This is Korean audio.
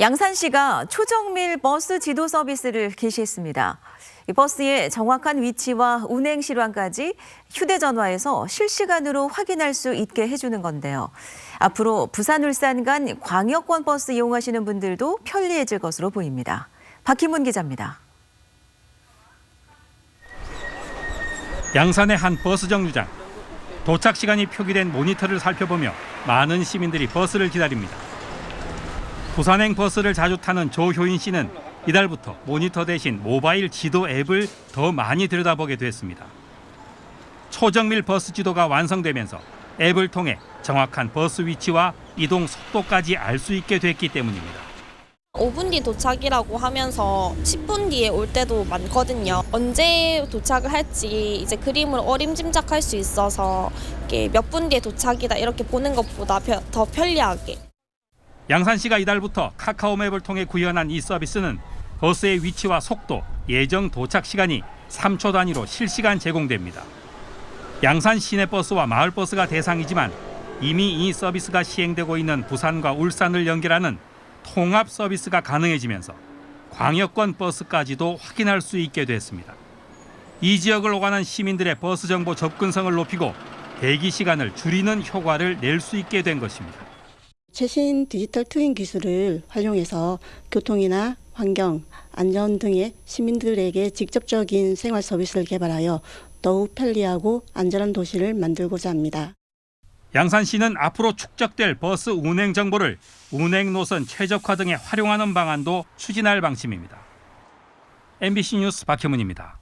양산시가 초정밀 버스 지도 서비스를 개시했습니다. 이 버스의 정확한 위치와 운행 실황까지 휴대전화에서 실시간으로 확인할 수 있게 해주는 건데요. 앞으로 부산 울산 간 광역권 버스 이용하시는 분들도 편리해질 것으로 보입니다. 박희문 기자입니다. 양산의 한 버스 정류장. 도착 시간이 표기된 모니터를 살펴보며 많은 시민들이 버스를 기다립니다. 부산행 버스를 자주 타는 조효인 씨는 이달부터 모니터 대신 모바일 지도 앱을 더 많이 들여다보게 됐습니다. 초정밀 버스 지도가 완성되면서 앱을 통해 정확한 버스 위치와 이동 속도까지 알 수 있게 됐기 때문입니다. 5분 뒤 도착이라고 하면서 10분 뒤에 올 때도 많거든요. 언제 도착을 할지 이제 그림을 어림짐작할 수 있어서 몇 분 뒤에 도착이다 이렇게 보는 것보다 펴- 더 편리하게. 양산시가 이달부터 카카오맵을 통해 구현한 이 서비스는 버스의 위치와 속도, 예정 도착 시간이 3초 단위로 실시간 제공됩니다. 양산 시내버스와 마을버스가 대상이지만 이미 이 서비스가 시행되고 있는 부산과 울산을 연결하는 통합 서비스가 가능해지면서 광역권 버스까지도 확인할 수 있게 됐습니다. 이 지역을 오가는 시민들의 버스 정보 접근성을 높이고 대기 시간을 줄이는 효과를 낼 수 있게 된 것입니다. 최신 디지털 트윈 기술을 활용해서 교통이나 환경, 안전 등의 시민들에게 직접적인 생활 서비스를 개발하여 더욱 편리하고 안전한 도시를 만들고자 합니다. 양산시는 앞으로 축적될 버스 운행 정보를 운행 노선 최적화 등에 활용하는 방안도 추진할 방침입니다. MBC 뉴스 박효문입니다.